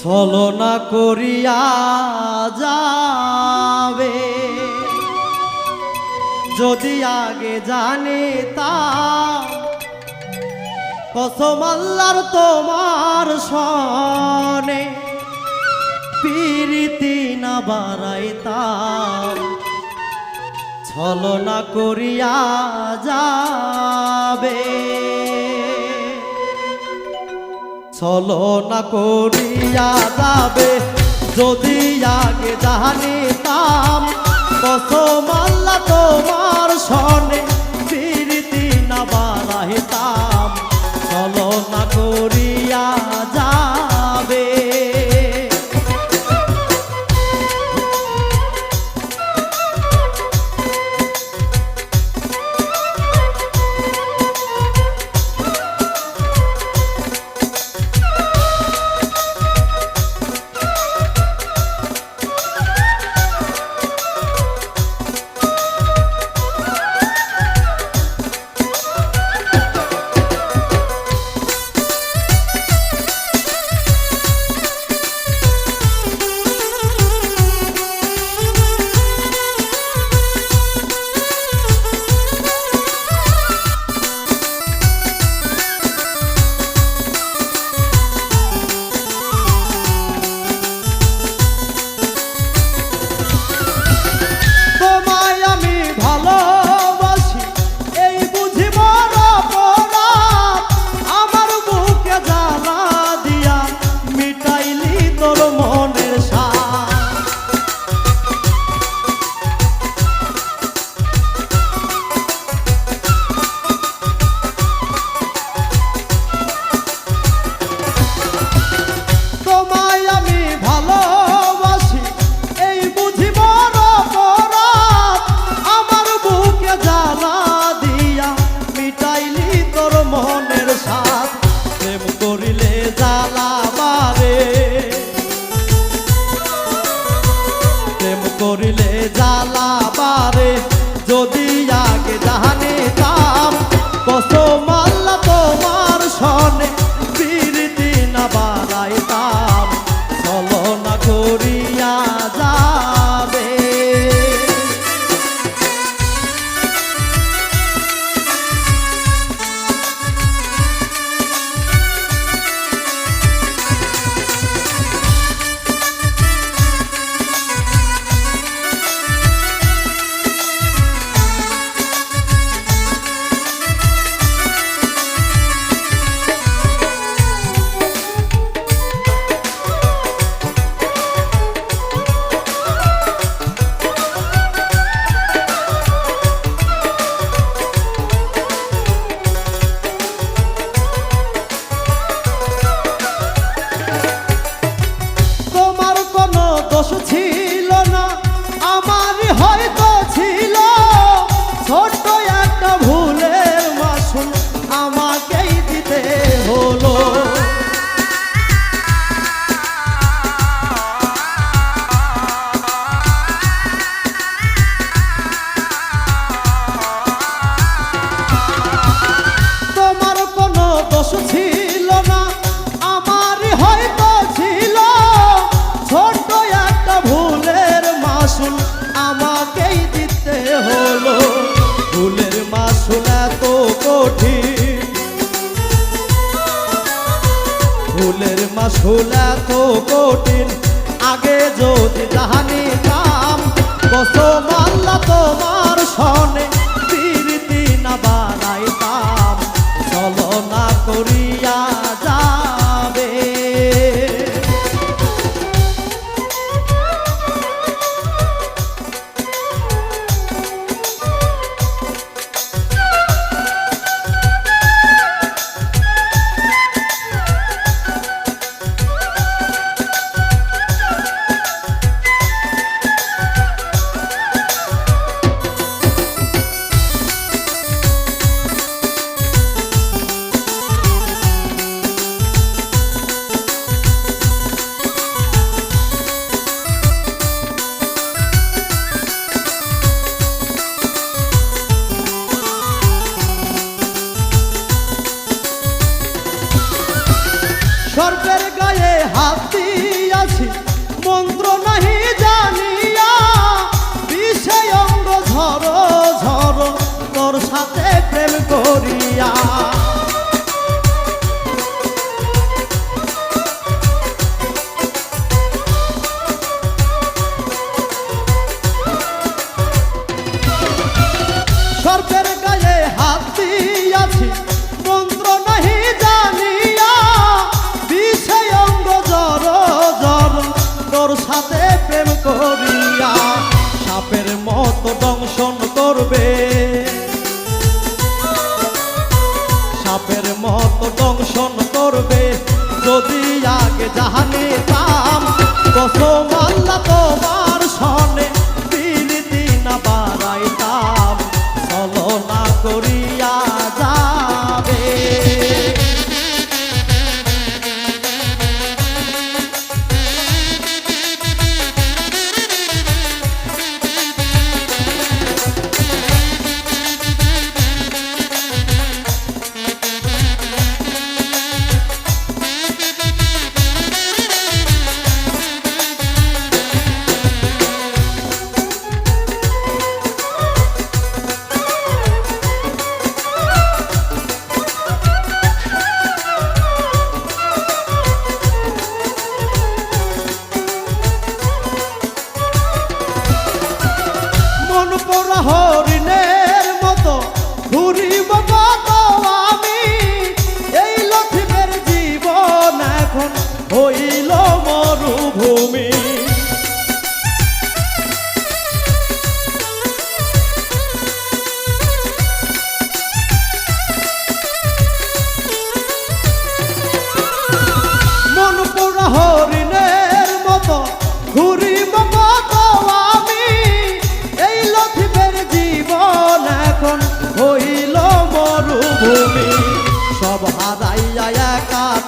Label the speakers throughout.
Speaker 1: ছলনা করিয়া যাবে। যদি আগে জানে তা, কসম আল্লাহর তোমার সনে পিরিতি না বাড়াইতাম ছলনা করিয়া যাবে। ছলনা করিয়া যাবে। যদি আগে জানিতাম কসম আল্লাহ তোমার সনে প্রীতি না বাড়াইতাম না করিয়া করিলে জ্বালা মারে মাসুল এত কঠিন। আগে যদি তাহানি কাম কসম আল্লাহ তোমার সনে প্রীতি না বাড়াইতাম হাতে করবে। সাপের মতো দংশন করবে। যদি আগে জাহানে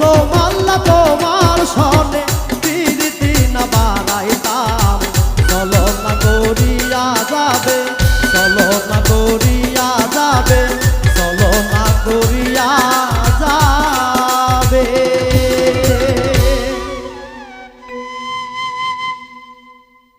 Speaker 1: তোমার তোমার সনে